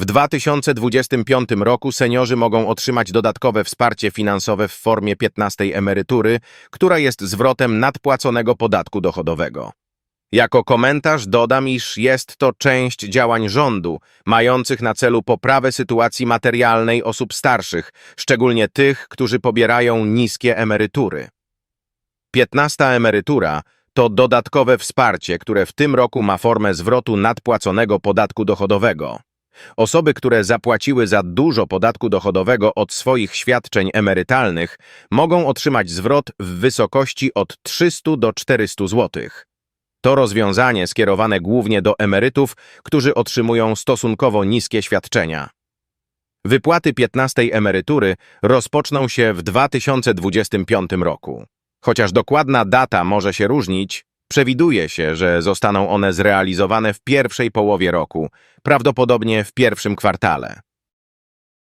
W 2025 roku seniorzy mogą otrzymać dodatkowe wsparcie finansowe w formie 15 emerytury, która jest zwrotem nadpłaconego podatku dochodowego. Jako komentarz dodam, iż jest to część działań rządu, mających na celu poprawę sytuacji materialnej osób starszych, szczególnie tych, którzy pobierają niskie emerytury. 15 emerytura to dodatkowe wsparcie, które w tym roku ma formę zwrotu nadpłaconego podatku dochodowego. Osoby, które zapłaciły za dużo podatku dochodowego od swoich świadczeń emerytalnych, mogą otrzymać zwrot w wysokości od 300 do 400 zł. To rozwiązanie skierowane głównie do emerytów, którzy otrzymują stosunkowo niskie świadczenia. Wypłaty 15 emerytury rozpoczną się w 2025 roku. Chociaż dokładna data może się różnić, przewiduje się, że zostaną one zrealizowane w pierwszej połowie roku, prawdopodobnie w pierwszym kwartale.